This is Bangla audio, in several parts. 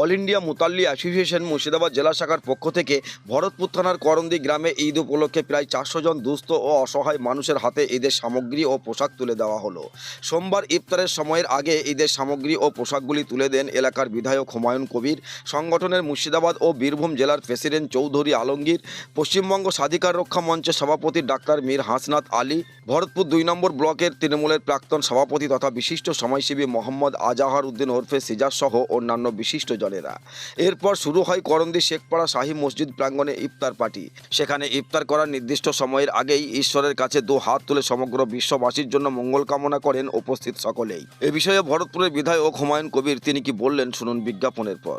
All India Mutalli association Murshidabad জেলা শাখার পক্ষ থেকে ভরতপুর থানার করন্দি গ্রামে ঈদ উপলক্ষে প্রায় চারশো জন দুস্থ ও অসহায় মানুষের হাতে ঈদের সামগ্রী ও পোশাক তুলে দেওয়া হলো। সোমবার ইফতারের সময়ের আগে ঈদের সামগ্রী ও পোশাকগুলি তুলে দেন এলাকার বিধায়ক হুমায়ুন কবির। সংগঠনের মুর্শিদাবাদ ও বীরভূম জেলার প্রেসিডেন্ট চৌধুরী আলমগীর, পশ্চিমবঙ্গ স্বাধিকার রক্ষা মঞ্চের সভাপতি ডাক্তার মীর হাসনাত আলী, ভরতপুর দুই নম্বর ব্লকের তৃণমূলের প্রাক্তন সভাপতি তথা বিশিষ্ট সমাজসেবী মোহাম্মদ আজাহার উদ্দিন ওরফে সিজার সহ অন্যান্য বিশিষ্ট জনেরা এরপর শুরু হয় করন্দি শেখপাড়া শাহী মসজিদ প্রাঙ্গনে ইফতার পার্টি। সেখানে ইফতার করার নির্দিষ্ট সময়ের আগেই ঈশ্বরের কাছে দু হাত তুলে সমগ্র বিশ্ববাসীর জন্য মঙ্গল কামনা করেন উপস্থিত সকলেই। এ বিষয়ে ভরতপুরের বিধায়ক হুমায়ুন কবির তিনি কি বললেন শুনুন বিজ্ঞাপনের পর।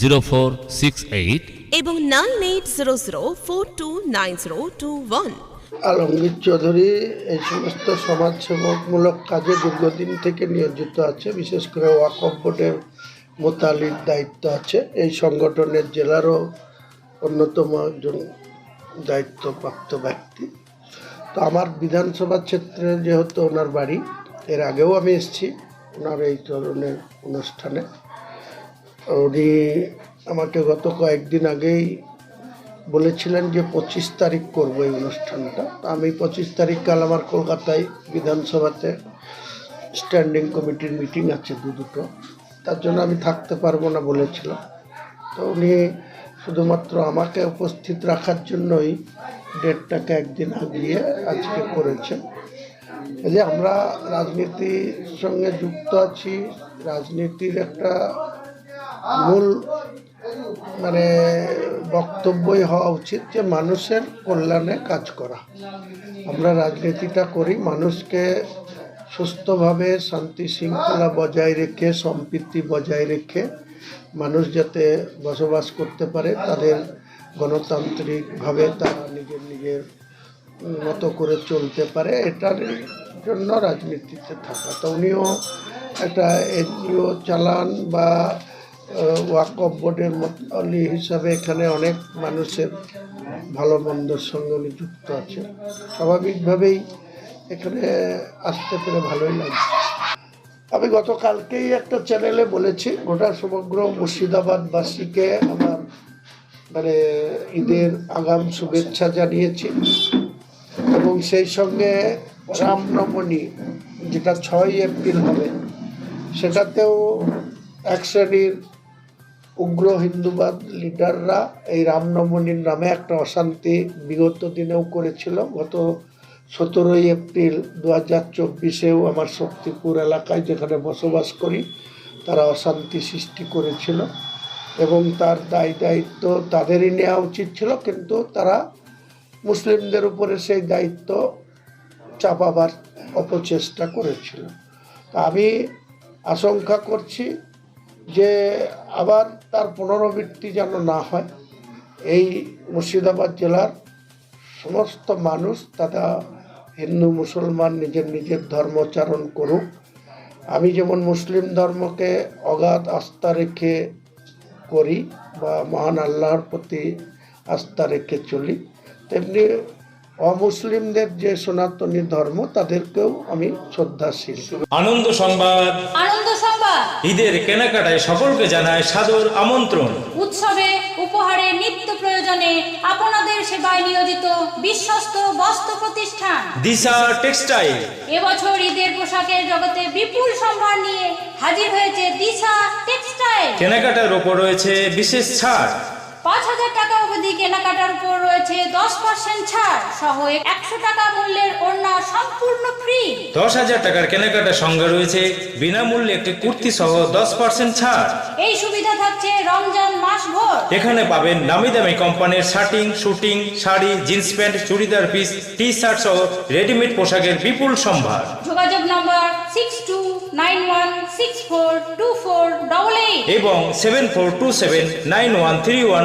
zero four six eight এবং nine eight zero zero four two nine zero two one Alamgir Chowdhury এই সমস্ত সমাজসেবকমূলক কাজে দীর্ঘদিন থেকে নিয়োজিত আছে বিশেষ করে ওয়াকফ বোর্ডের মোতালির দায়িত্ব আছে। এই সংগঠনের জেলারও অন্যতম একজন দায়িত্বপ্রাপ্ত ব্যক্তি। তো আমার বিধানসভা ক্ষেত্রে যেহেতু ওনার বাড়ি এর আগেও আমি এসেছি ওনার এই ধরনের অনুষ্ঠানে। উনি আমাকে গত কয়েকদিন আগেই বলেছিলেন যে পঁচিশ তারিখ করব এই অনুষ্ঠানটা। আমি পঁচিশ তারিখ কাল আমার কলকাতায় বিধানসভাতে স্ট্যান্ডিং কমিটির মিটিং আছে দু দুটো। তার জন্য আমি থাকতে পারব না বলেছিলাম। তো উনি শুধুমাত্র আমাকে উপস্থিত রাখার জন্যই ডেটটাকে একদিন আগিয়ে আজকে করেছেন। যে আমরা রাজনীতির সঙ্গে যুক্ত আছি, রাজনীতির একটা মূল মানে বক্তব্যই হওয়া উচিত যে মানুষের কল্যাণে কাজ করা। আমরা রাজনীতিটা করি, মানুষকে সুস্থভাবে শান্তি শৃঙ্খলা বজায় রেখে, সম্প্রীতি বজায় রেখে মানুষ যাতে বসবাস করতে পারে, তাদের গণতান্ত্রিকভাবে তারা নিজের নিজের মতো করে চলতে পারে, এটার জন্য রাজনীতিতে থাকা। তো উনিও একটা এনজিও চালান বা ওয়াকফ বোর্ডের মতলি হিসাবে এখানে অনেক মানুষের ভালো মন্দর সঙ্গে উনি যুক্ত আছে স্বাভাবিকভাবেই এখানে আসতে পেরে ভালোই লাগছে। আমি গতকালকেই একটা চ্যানেলে বলেছি, গোটা সমগ্র মুর্শিদাবাদবাসীকে আমার মানে ঈদের আগাম শুভেচ্ছা জানিয়েছি এবং সেই সঙ্গে রামনবমী, যেটা ছয় এপ্রিল হবে, সেটাতেও এক শ্রেণির উগ্র হিন্দুবাদ লিডাররা এই রামনবমীর নামে একটা অশান্তি বিগত দিনেও করেছিল। গত সতেরোই এপ্রিল দু হাজার চব্বিশেও আমার শক্তিপুর এলাকায় যেখানে বসবাস করি, তারা অশান্তি সৃষ্টি করেছিল এবং তার দায় দায়িত্ব তাদেরই নেওয়া উচিত ছিল, কিন্তু তারা মুসলিমদের উপরে সেই দায়িত্ব চাপাবার অপচেষ্টা করেছিল। আমি আশঙ্কা করছি যে আবার তার পুনরাবৃত্তি যেন না হয়, এই মুর্শিদাবাদ জেলার সমস্ত মানুষ তারা হিন্দু, মুসলমান নিজের নিজের ধর্মচারণ করুক। আমি যেমন মুসলিম ধর্মকে অগাধ আস্থা রেখে করি বা মহান আল্লাহর প্রতি আস্থা রেখে চলি, তেমনি অমুসলিমদের যে সনাতনী ধর্ম তাদেরকেও আমি শ্রদ্ধাশীল। আনন্দ সংবাদ। আনন্দ সংবাদ। ঈদের কেনাকাটায় সকলকে জানায় সাদর আমন্ত্রণ। উৎসবে উপহারে নিত্য প্রয়োজনে আপনাদের সেবায় নিয়োজিত বিশ্বস্ত বস্ত্র প্রতিষ্ঠান। দিশা টেক্সটাইল। এবছর ঈদের পোশাকের জগতে বিপুল সম্ভার নিয়ে হাজির হয়েছে দিশা টেক্সটাইল। কেনাকাটার ওপর রয়েছে বিশেষ ছাড়। পাঁচ হাজার টাকা অবধি কেনাকাটার উপর রয়েছে দশ পার্সেন্ট ছাড় সহ একশো টাকা মূল্যের ওড়না সম্পূর্ণ ফ্রি দশ হাজার টাকার কেনাকাটার সঙ্গে রয়েছে বিনামূল্যে একটি কুর্তি সহ দশ পার্সেন্ট ছাড়। এই সুবিধা থাকছে রমজান মাস ভোর এখানে পাবেন নামি দামি কোম্পানির shirting suiting sari jeans pant churidar piece T shirt সহ রেডিমেড পোশাকের বিপুল সম্ভার। যোগাযোগ number six two nine one six four two four double eight এবং seven four two seven nine one three one